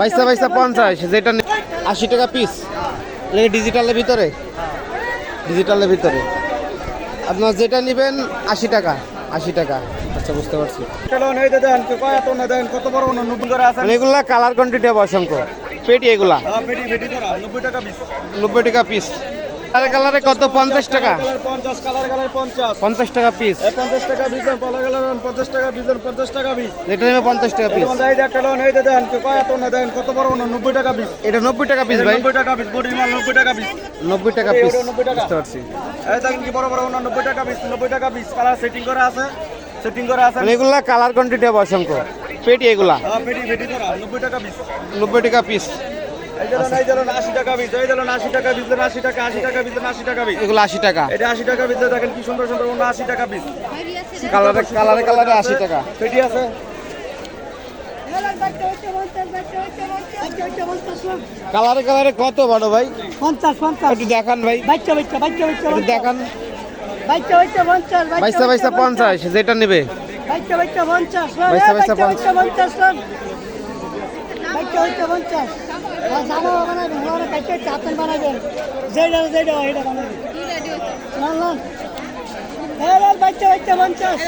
বাইশটা বাইশটা পঞ্চাশ যেটা আশি টাকা পিস ডিজিটালের ভিতরে? ডিজিটালের ভিতরে। আপনার যেটা নেবেন আশি টাকা আশি টাকা। আচ্ছা বুঝতে পারছি। মানে এগুলা কালার কোয়ান্টিটি হবে অসংখ্য। পেটি এগুলা। হ্যাঁ নব্বই টাকা পিস কালারে কালারে কত? পঞ্চাশ টাকা? কালার পঞ্চাশ কালার কালার পঞ্চাশ। পঞ্চাশ টাকা পিস এই পঞ্চাশ টাকা দেন পলা কালার পঞ্চাশ টাকা দেন পঞ্চাশ টাকা বিশ যেটা নেবে পঞ্চাশ টাকা পিস কয় এত না দেন কত বড় না নব্বই টাকা পিস এটা নব্বই টাকা পিস ভাই। নব্বই টাকা পিস বডি মাল নব্বই টাকা পিস নব্বই টাকা পিস 90 টাকা। বুঝতে এই দেখেন কি বড় বড় না নব্বই টাকা পিস নব্বই টাকা পিস কালার সেটিং করা আছে সেটিং করা আছে। এগুলা কালার কোয়ান্টিটি হবে অসংখ্য। পেটি এগুলা। হ্যাঁ পেটি পেটি করা নব্বই টাকা পিস নব্বই টাকা পিস এগুলো আশি টাকা এটা আশি টাকা পিস দেখেন কি সুন্দর সুন্দর আশি টাকা পিস কালারে কালারে কালারে আশি টাকা পেটি আছে কালারে কালারে কত বড় ভাই পঞ্চাশ পঞ্চাশ একটু দেখান ভাই বাচ্চা বাচ্চা বাচ্চা বাচ্চা দেখান বাচ্চা বাচ্চা পঞ্চাশ বাইশটা পঞ্চাশ যেটা নেবে বাচ্চা বাচ্চা পঞ্চাশ পঞ্চাশ বাচ্চা বাচ্চা পঞ্চাশ। জামা বানাবেন ওরা কাটতে চাতন বানাবেন যেটা যেটা এটা বানাবেন না না বাচ্চা বাচ্চা পঞ্চাশ।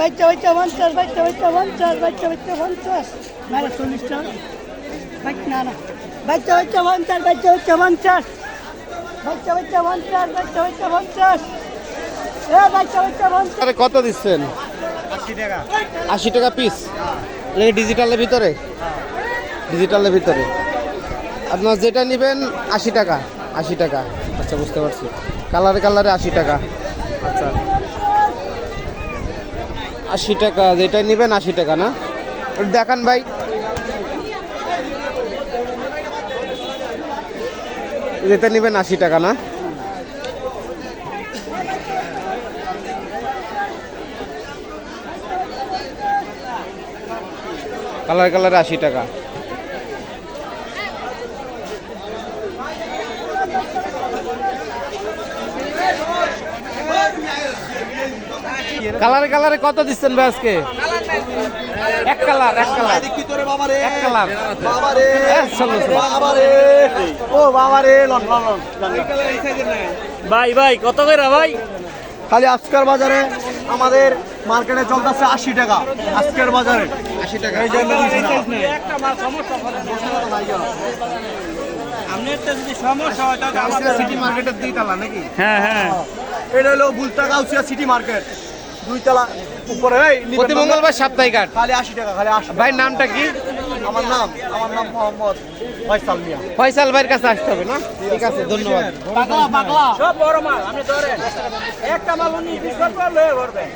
বাচ্চা বাচ্চা পঞ্চাশ বাচ্চা বাচ্চা পঞ্চাশ বাচ্চা বাচ্চা পঞ্চাশ। না না চল্লিশ টাকা। না না। বাচ্চা বাচ্চা পঞ্চাশ। বাচ্চা বাচ্চা পঞ্চাশ বাচ্চা বাচ্চা পঞ্চাশ। বাচ্চা বাচ্চা পঞ্চাশ। আরে কত দিচ্ছেন? আশি টাকা। আশি টাকা পিস ডিজিটালের ভিতরে? ডিজিটালের ভিতরে। আপনার যেটা নেবেন আশি টাকা আশি টাকা। আচ্ছা বুঝতে পারছি। কালারে কালারে আশি টাকা। আচ্ছা। আশি টাকা যেটা নেবেন আশি টাকা না? দেখান ভাই। যেটা নেবেন আশি টাকা না? কালার কালারে আশি টাকা। কালারে কালারে কত দিচ্ছেন ভাই আজকে? এক কালার এক কালার। কি তোরে বাবা রে এক কালার। বাবা রে এ, চলো, চলো। বাবা রে ও বাবা রে লন লন লন ভাই ভাই কত করে ভাই? খালি আজকের বাজারে আমাদের মার্কেটে চলতেছে আশি টাকা আজকের বাজারে। আশি টাকা। এই হয় তাহলে সিটি মার্কেটের দুই তালা নাকি? হ্যাঁ হ্যাঁ। এটা হলো বুলতা গাউসিয়া সিটি মার্কেট দুই তলা উপরে প্রতি? মঙ্গলবার সাপ্তাহিক হাট। খালি আশি টাকা খালি ভাই নামটা কি? আমার নাম আমার নাম মোহাম্মদ ফয়সাল মিয়া। ফয়সাল ভাইয়ের কাছে আসতে হবে না? ঠিক আছে ধন্যবাদ। সব বড় মাল আপনি ধরেন। একটা মাল উনি বিশ লয়ে ভরবেন।